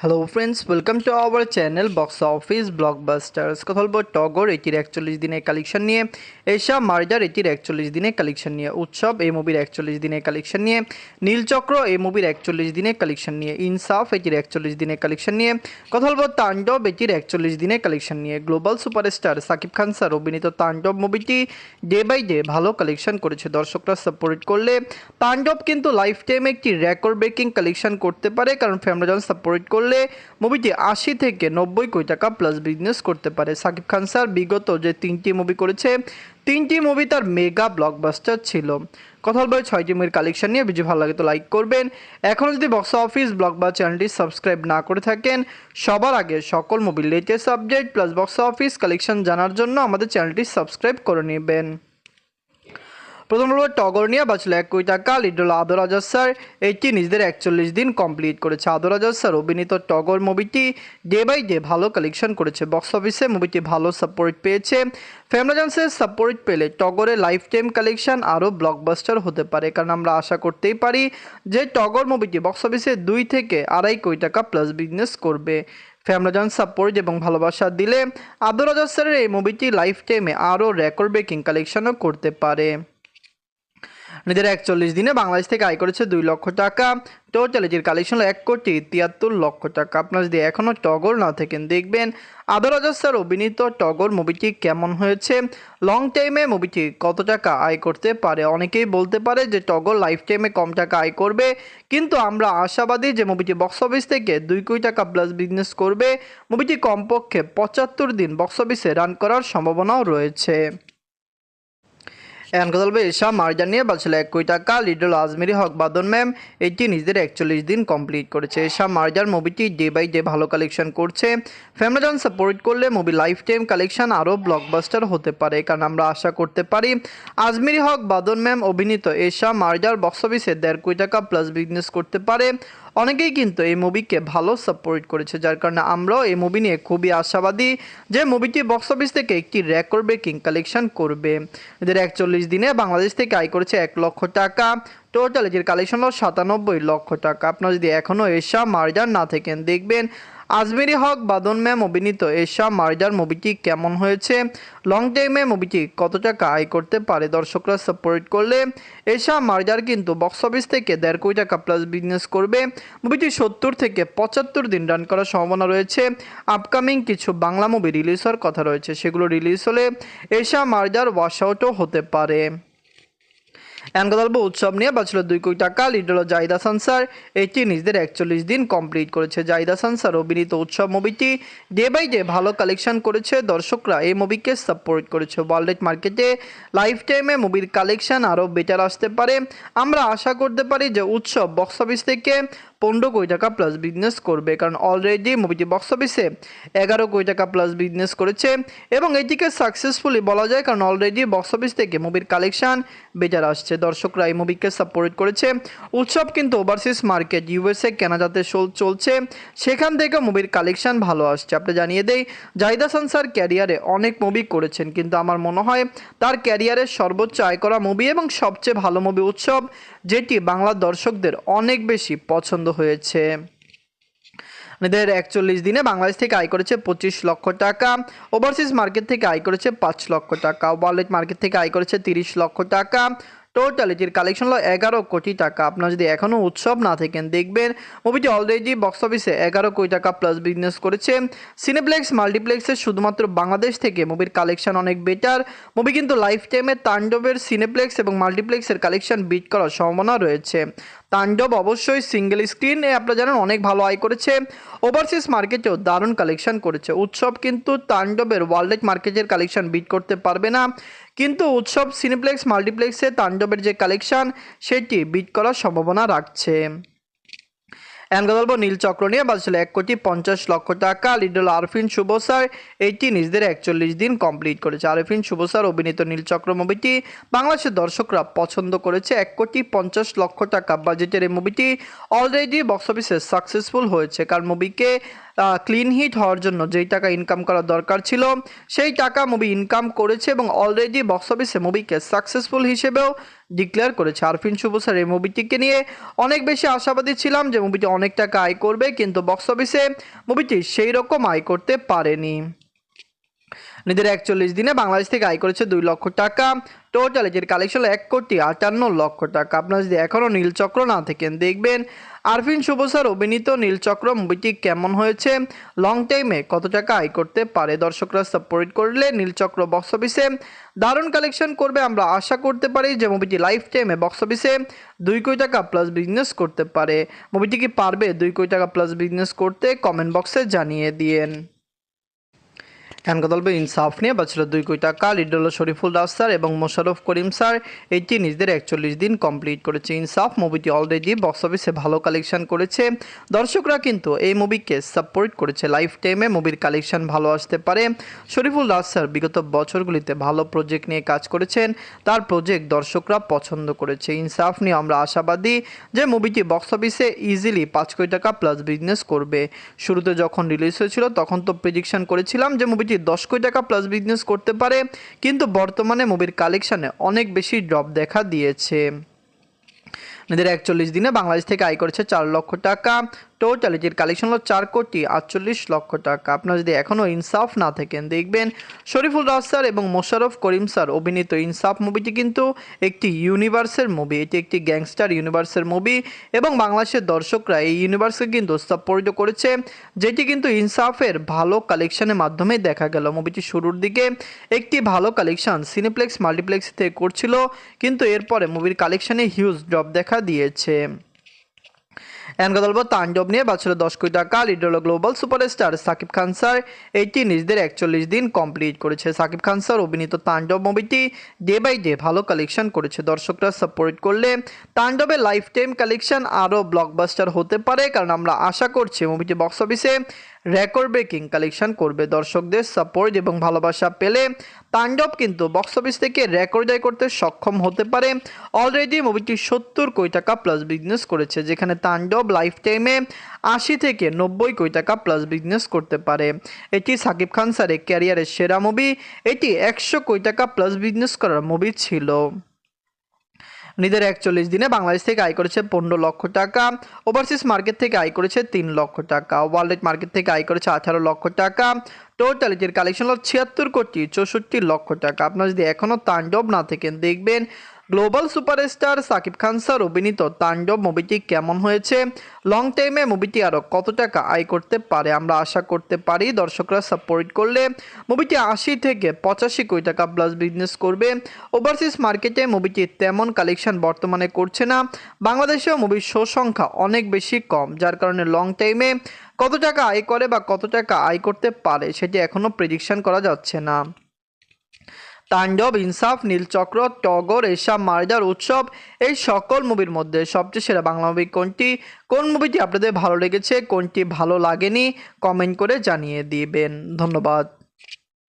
Hello friends welcome to our channel box office blockbusters কথা বলব টগর, এটির একচল্লিশ দিনের কালেকশন নিয়ে। এশা মার্জার এটির একচল্লিশ দিনের কালেকশন নিয়ে। উৎসব, এই মুভির একচল্লিশ দিনের কালেকশন নিয়ে। নীলচক্র, এই মুভির একচল্লিশ দিনের কালেকশন নিয়ে। ইনসাফ, এটির একচল্লিশ দিনের কালেকশন নিয়ে। কথা বলব তাণ্ডব, এটির একচল্লিশ দিনের কালেকশন নিয়ে। Global superstar Shakib Khan sir, অভিনীত তাণ্ডব মুভিটি ডে বাই ডে ভালো কালেকশন করেছে। দর্শকরা সাপোর্ট করলে। তাণ্ডব কিন্তু লাইফ টাইম একটি রেকর্ড ব্রেকিং কালেকশন করতে পারে, কারণ ফ্যামিলিজন সাপোর্ট করলে। মুভিটি আশি থেকে নব্বই কোটি টাকা প্লাস বিজনেস করতে পারে। সাকিব খান স্যার বিগত যে তিনটি মুভি করেছে, তিনটি মুভি তার মেগা ব্লকবাস্টার ছিল। কথা বলব ছয়টি মুভির কালেকশন নিয়ে। ভিডিও ভালো লাগে তো লাইক করবেন। এখনও যদি বক্স অফিস ব্লগ বা চ্যানেলটি সাবস্ক্রাইব না করে থাকেন, সবার আগে সকল মুভির latest update plus box office collection জানার জন্য আমাদের চ্যানেলটি সাবস্ক্রাইব করে নেবেন। প্রথম টগর নিয়ে বাঁচল এক কোটি টাকা লিড হলো আদর আজাদ স্যার। এটি নিজেদের একচল্লিশ দিন কমপ্লিট করেছে। আদর আজাদ স্যার অভিনীত টগর মুভিটি ডে বাই ডে ভালো কালেকশন করেছে। বক্স অফিসে মুভিটি ভালো সাপোর্ট পেয়েছে। ফ্যামিলাজান্সের সাপোর্ট পেলে টগরের লাইফ টাইম কালেকশন আরও ব্লকবাস্টার হতে পারে। কারণ আমরা আশা করতেই পারি যে টগর মুভিটি বক্স অফিসে দুই থেকে আড়াই কোটি টাকা প্লাস বিজনেস করবে। ফ্যামিলিজন সাপোর্ট এবং ভালোবাসা দিলে আদর স্যারের এই মুভিটি লাইফ টাইমে আরও রেকর্ড ব্রেকিং কালেকশনও করতে পারে। নিজের একচল্লিশ দিনে বাংলাদেশ থেকে আয় করেছে দুই লক্ষ টাকা। টোটাল এটির কালেকশন এক কোটি তিয়াত্তর লক্ষ টাকা। আপনার যদি এখনও টগর না থাকেন, দেখবেন আদর স্যার অভিনীত টগর মুভিটি কেমন হয়েছে? লং টাইমে মুভিটি কত টাকা আয় করতে পারে? অনেকেই বলতে পারে যে টগর লাইফ টাইমে কম টাকা আয় করবে। কিন্তু আমরা আশাবাদী যে মুভিটি বক্স অফিস থেকে দুই কোটি টাকা প্লাস বিজনেস করবে। মুভিটি কমপক্ষে পঁচাত্তর দিন বক্স অফিসে রান করার সম্ভাবনাও রয়েছে। এসা মার্জার নিয়ে বাঁচল এক কোটি টাকা, লিডল আজমেরি হক বাদন ম্যাম, এটি নিজেদের একচল্লিশ দিন কমপ্লিট করেছে। এসা মার্জার মুভিটি ডে বাই ডে ভালো কালেকশন করছে। ফ্যামিলিজন সাপোর্ট করলে মুভি লাইফ টাইম কালেকশন আরও ব্লকবাস্টার হতে পারে, কারণ আমরা আশা করতে পারি আজমেরি হক বাদন ম্যাম অভিনীত এশা মার্জার বক্স অফিসে দেড় কোটি টাকা প্লাস বিজনেস করতে পারে। অনেকেই কিন্তু এই মুভিকে ভালো সাপোর্ট করেছে, যার কারণে আমরাও এই মুভি নিয়ে খুবই আশাবাদী যে মুভিটি বক্স অফিস থেকে একটি রেকর্ড ব্রেকিং কালেকশন করবে। এদের একচল্লিশ দিনে বাংলাদেশ থেকে আয় করেছে এক লক্ষ টাকা। টোটাল এটির কালেকশন হলো সাতানব্বই লক্ষ টাকা। আপনারা যদি এখনও এশা মার্জার না থাকেন, দেখবেন আজমেরি হক, বাদন ম্যাম অভিনীত এশা মার্জার মুভিটি কেমন হয়েছে? লং টাইমে মুভিটি কত টাকা আয় করতে পারে? দর্শকরা সাপোর্ট করলে এশা মার্জার কিন্তু বক্স অফিস থেকে দেড় কোটি টাকা প্লাস বিজনেস করবে। মুভিটি সত্তর থেকে পঁচাত্তর দিন রান করার সম্ভাবনা রয়েছে। আপকামিং কিছু বাংলা মুভি রিলিজ হওয়ার কথা রয়েছে। সেগুলো রিলিজ হলে এশা মার্জার ওয়াশ আউটও হতে পারে। এখন উৎসব নিয়ে বাঁচল দুই কোটি টাকা লিড হলো সানসার। এটি নিজেদের একচল্লিশ দিন কমপ্লিট করেছে জাইদা সানসার অভিনীত উৎসব মুভিটি। ডে বাই ডে ভালো কালেকশন করেছে দর্শকরা, এই মুভিকে সাপোর্ট করেছে ওয়ার্ল্ড মার্কেটে। লাইফ টাইমে মুভির কালেকশন আরও বেটার আসতে পারে। আমরা আশা করতে পারি যে উৎসব বক্স অফিস থেকে পনেরো কোটি টাকা প্লাস বিজনেস করবে, কারণ অলরেডি মুভিটি বক্স অফিসে এগারো কোটি টাকা প্লাস বিজনেস করেছে এবং এটিকে সাকসেসফুলি বলা যায় কারণ অলরেডি বক্স অফিস থেকে মুভির কালেকশন বেটার আসছে। দর্শকরা এই মুভিকে সাপোর্ট করেছে। উৎসব কিন্তু ওভারসিজ মার্কেট ইউএসএ কেনাজাতে চলছে। সেখান থেকে মুভির কালেকশন ভালো আসছে। আপনি জানিয়ে দেই, জাহিদা সানসার ক্যারিয়ারে অনেক মুভি করেছেন, কিন্তু আমার মনে হয় তার ক্যারিয়ারের সর্বোচ্চ আয় করা মুভি এবং সবচেয়ে ভালো মুভি উৎসব, যেটি বাংলা দর্শকদের অনেক বেশি পছন্দ হয়েছে। এদের একচল্লিশ দিনে বাংলাদেশ থেকে আয় করেছে পঁচিশ লক্ষ টাকা ওভারসিজ মার্কেট থেকে আয় করেছে পাঁচ লক্ষ টাকা ওয়ালেট মার্কেট থেকে আয় করেছে তিরিশ লক্ষ টাকা টোটাল এটির কালেকশন হলো এগারো কোটি টাকা। আপনার যদি এখনও উৎসব না থাকেন, দেখবেন মুভিটি অলরেডি বক্স অফিসে এগারো কোটি টাকা প্লাস বিজনেস করেছে। সিনেপ্লেক্স মাল্টিপ্লেক্সের শুধুমাত্র বাংলাদেশ থেকে মুভির কালেকশন অনেক বেটার মুভি কিন্তু লাইফ টাইমে তাণ্ডবের সিনেপ্লেক্স এবং মাল্টিপ্লেক্সের কালেকশন বিট করার সম্ভাবনা রয়েছে। তাণ্ডব অবশ্যই সিঙ্গেল স্ক্রিনে আপনারা জানেন অনেক ভালো আয় করেছে। ওভারসিজ মার্কেটেও দারুণ কালেকশন করেছে। উৎসব কিন্তু তাণ্ডবের ওয়ার্ল্ড মার্কেটের কালেকশন বিট করতে পারবে না। কিন্তু উৎসব সিনেপ্লেক্স, মাল্টিপ্লেক্সে তাণ্ডবের যে কালেকশন, সেটি বিট করার সম্ভাবনা রাখছে। বলব, নীল চক্র নিয়ে বাজছিল এক কোটি পঞ্চাশ লক্ষ টাকা। লিডল আরফিন শুভ স্যার এইটি নিজেদের একচল্লিশ দিন কমপ্লিট করেছে। আরফিন শুভ স্যার অভিনীত নীল চক্র মুভিটি বাংলাদেশের দর্শকরা পছন্দ করেছে। এক কোটি পঞ্চাশ লক্ষ টাকা বাজেটের এই মুভিটি অলরেডি বক্স অফিসে সাকসেসফুল হয়েছে। কারণ মুভিকে ক্লিন হিট হওয়ার জন্য যেই টাকা ইনকাম করার দরকার ছিল, সেই টাকা মুভি ইনকাম করেছে এবং অলরেডি বক্স অফিসে মুভিকে সাকসেসফুল হিসেবেও ডিক্লেয়ার করেছে। আরফিন শুভ স্যার এই মুভিটিকে নিয়ে অনেক বেশি আশাবাদী ছিলাম যে মুভিটি অনেক টাকা আয় করবে, কিন্তু বক্স অফিসে মুভিটি সেই রকম আয় করতে পারেনি। নিজের একচল্লিশ দিনে বাংলাদেশ থেকে আয় করেছে দুই লক্ষ টাকা। টোটাল এটির কালেকশন এক কোটি আটান্ন লক্ষ টাকা। আপনারা যদি এখনও নীলচক্র না থাকেন, দেখবেন আরফিন শুভ স্যার অভিনীত নীলচক্র মুভিটি কেমন হয়েছে? লং টাইমে কত টাকা আয় করতে পারে? দর্শকরা সাপোর্ট করলে নীলচক্র বক্স অফিসে দারুণ কালেকশন করবে। আমরা আশা করতে পারি যে মুভিটি লাইফ টাইমে বক্স অফিসে দুই কোটি টাকা প্লাস বিজনেস করতে পারে। মুভিটি কি পারবে দুই কোটি টাকা প্লাস বিজনেস করতে? কমেন্ট বক্সে জানিয়ে দিয়েন। এখন কথা বলব ইনসাফ নিয়ে বাঁচল দুই কোটি টাকা লিড হলো শরীফুল দাস স্যার এবং মোশারফ করিম স্যার। এটি নিজেদের একচল্লিশ দিন কমপ্লিট করেছে। ইনসাফ মুভিটি অলরেডি বক্স অফিসে ভালো কালেকশন করেছে। দর্শকরা কিন্তু এই মুভিকে সাপোর্ট করেছে। লাইফ টাইমে মুভির কালেকশন ভালো আসতে পারে। শরীফুল দাস স্যার বিগত বছরগুলিতে ভালো প্রজেক্ট নিয়ে কাজ করেছেন। তার প্রজেক্ট দর্শকরা পছন্দ করেছে। ইনসাফ নিয়ে আমরা আশাবাদী যে মুভিটি বক্স অফিসে ইজিলি পাঁচ কোটি টাকা প্লাস বিজনেস করবে। শুরুতে যখন রিলিজ হয়েছিল তখন তো প্রেডিকশন করেছিলাম যে মুভিটি দশ কোটি টাকা প্লাস বিজনেস করতে পারে, কিন্তু বর্তমানে মুভির কালেকশানে অনেক বেশি ড্রপ দেখা দিয়েছে। নিজের একচল্লিশ দিনে বাংলাদেশ থেকে আয় করেছে চার লক্ষ টাকা। টোটাল এটির কালেকশন হলো চার কোটি আটচল্লিশ লক্ষ টাকা। আপনারা যদি এখনও ইনসাফ না থাকেন, দেখবেন শরীফুল রাজ স্যার এবং মোশারফ করিম স্যার অভিনীত ইনসাফ মুভিটি কিন্তু একটি ইউনিভার্সের মুভি এটি একটি গ্যাংস্টার ইউনিভার্সের মুভি এবং বাংলাদেশের দর্শকরা এই ইউনিভার্সকে কিন্তু সাপোর্ট করেছে, যেটি কিন্তু ইনসাফের ভালো কালেকশনের মাধ্যমে দেখা গেল। মুভিটি শুরুর দিকে একটি ভালো কালেকশন সিনেপ্লেক্স মাল্টিপ্লেক্স থেকে করছিল, কিন্তু এরপরে মুভির কালেকশনে হিউজ ড্রপ দেখা দিয়েছে। এখন কথা বলব তাণ্ডব নিয়ে বাচ্চার দশ কোটি টাকা। Little global superstar Shakib Khan sir. এইটি নিজেদের একচল্লিশ দিন কমপ্লিট করেছে। সাকিব খান স্যার অভিনীত তাণ্ডব মুভিটি ডে বাই ডে ভালো কালেকশন করেছে। দর্শকরা সাপোর্ট করলে তাণ্ডবের লাইফ টাইম কালেকশন আরও ব্লকবাস্টার হতে পারে। কারণ আমরা আশা করছি মুভিটি বক্স অফিসে রেকর্ড ব্রেকিং কালেকশন করবে দর্শকদের সাপোর্ট এবং ভালোবাসা পেলে তাণ্ডব কিন্তু বক্স অফিস থেকে রেকর্ড আয় করতে সক্ষম হতে পারে। অলরেডি মুভিটি সত্তর কোটি টাকা প্লাস বিজনেস করেছে, যেখানে তাণ্ডব লাইফ টাইমে আশি থেকে নব্বই কোটি টাকা প্লাস বিজনেস করতে পারে। এটি সাকিব খান স্যারের ক্যারিয়ারের সেরা মুভি এটি একশো কোটি টাকা প্লাস বিজনেস করার মুভি ছিল। নিজের একচল্লিশ দিনে বাংলাদেশ থেকে আয় করেছে পনেরো লক্ষ টাকা। ওভারসিজ মার্কেট থেকে আয় করেছে তিন লক্ষ টাকা। ওয়ার্ল্ড মার্কেট থেকে আয় করেছে আঠারো লক্ষ টাকা। টোটাল এটির কালেকশন হল ছিয়াত্তর কোটি চৌষট্টি লক্ষ টাকা। আপনারা যদি এখনও তাণ্ডব না থাকেন, দেখবেন global superstar Shakib Khan sir, অভিনীত তাণ্ডব মুভিটি কেমন হয়েছে? লং টাইমে মুভিটি আরও কত টাকা আয় করতে পারে আমরা আশা করতে পারি। দর্শকরা সাপোর্ট করলে মুভিটি আশি থেকে পঁচাশি কোটি টাকা প্লাস বিজনেস করবে। ওভারসিজ মার্কেটে মুভিটি তেমন কালেকশন বর্তমানে করছে না। বাংলাদেশেও মুভির শো সংখ্যা অনেক বেশি কম, যার কারণে লং টাইমে কত টাকা আয় করে বা কত টাকা আয় করতে পারে সেটি এখনও প্রেডিকশন করা যাচ্ছে না। তাণ্ডব, ইনসাফ, নীলচক্র, টগর এসব মার্জার উৎসব, এই সকল মুভির মধ্যে সবচেয়ে সেরা বাংলা মুভি কোনটি? কোন মুভিটি আপনাদের ভালো লেগেছে, কোনটি ভালো লাগেনি? কমেন্ট করে জানিয়ে দিবেন। ধন্যবাদ।